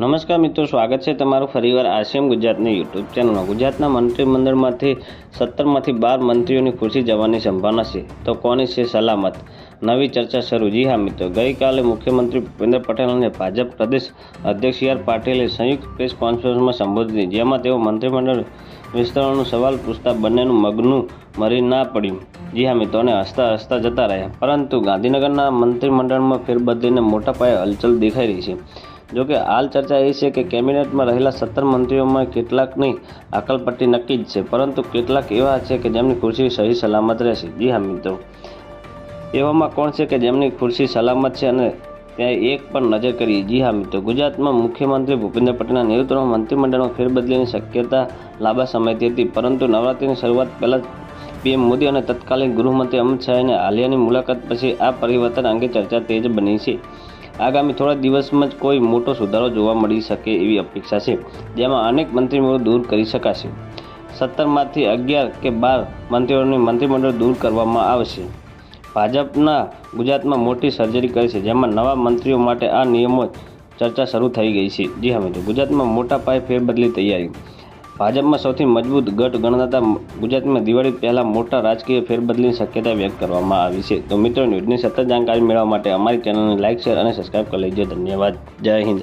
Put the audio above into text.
નમસ્કાર મિત્રો, સ્વાગત છે તમારું ફરીવાર આસિયમ ગુજરાતની યુટ્યુબ ચેનલમાં. ગુજરાતના મંત્રીમંડળમાંથી સત્તરમાંથી બાર મંત્રીઓની ખુરશી જવાની સંભાવના છે. તો કોની છે સલામત? નવી ચર્ચા શરૂ. જી હા મિત્રો, ગઈકાલે મુખ્યમંત્રી ભૂપેન્દ્ર પટેલ અને ભાજપ પ્રદેશ અધ્યક્ષ સી આર પાટીલે સંયુક્ત પ્રેસ કોન્ફરન્સમાં સંબોધી જેમાં તેઓ મંત્રીમંડળ વિસ્તરણનો સવાલ પૂછતા બંનેનું મગનું મરી ના પડ્યું. જી હા મિત્રો, અને હસતા હસતા જતા રહ્યા. પરંતુ ગાંધીનગરના મંત્રીમંડળમાં ફેરબદલીને મોટા પાયે હલચલ દેખાઈ રહી છે. જોકે હાલ ચર્ચા એ છે કે કેબિનેટમાં રહેલા સત્તર મંત્રીઓમાં કેટલાકની આકલપટ્ટી નક્કી જ છે. પરંતુ કેટલાક એવા છે કે જેમની ખુરશી સહી સલામત રહેશે. જી હા, મિત્રો. એવામાં કોણ છે કે જેમની ખુરશી સલામત છે અને ત્યાં એક પણ નજર કરી જી હા, મિત્રો. ગુજરાતમાં મુખ્યમંત્રી ભૂપેન્દ્ર પટેલના નેતૃત્વમાં મંત્રીમંડળમાં ફેરબદલીની શક્યતા લાંબા સમયથી હતી. પરંતુ નવરાત્રિની શરૂઆત પહેલાં પીએમ મોદી અને તત્કાલીન ગૃહમંત્રી અમિત શાહની હાલિયાની મુલાકાત પછી આ પરિવર્તન અંગે ચર્ચા તેજ બની છે. આગામી થોડા દિવસમાં જ કોઈ મોટો સુધારો જોવા મળી શકે એવી અપેક્ષા છે, જેમાં અનેક મંત્રીઓ દૂર કરી શકાશે. સત્તરમાંથી અગિયાર કે બાર મંત્રીઓને મંત્રીમંડળ દૂર કરવામાં આવશે. ભાજપના ગુજરાતમાં મોટી સર્જરી કરી છે, જેમાં નવા મંત્રીઓ માટે આ નિયમો ચર્ચા શરૂ થઈ ગઈ છે. જી હા મિત્રો, ગુજરાતમાં મોટા પાયે ફેરબદલી તૈયારી. ભાજપમાં સૌથી મજબૂત ગઢ ગણાતા ગુજરાતમાં દિવાળી પહેલાં મોટા રાજકીય ફેરબદલની શક્યતા વ્યક્ત કરવામાં આવી છે. તો મિત્રો, ન્યૂઝની સતત જાણકારી મેળવવા માટે અમારી ચેનલને લાઇક શેર અને સબસ્ક્રાઇબ કરી લેજો. ધન્યવાદ. જય હિન્દ.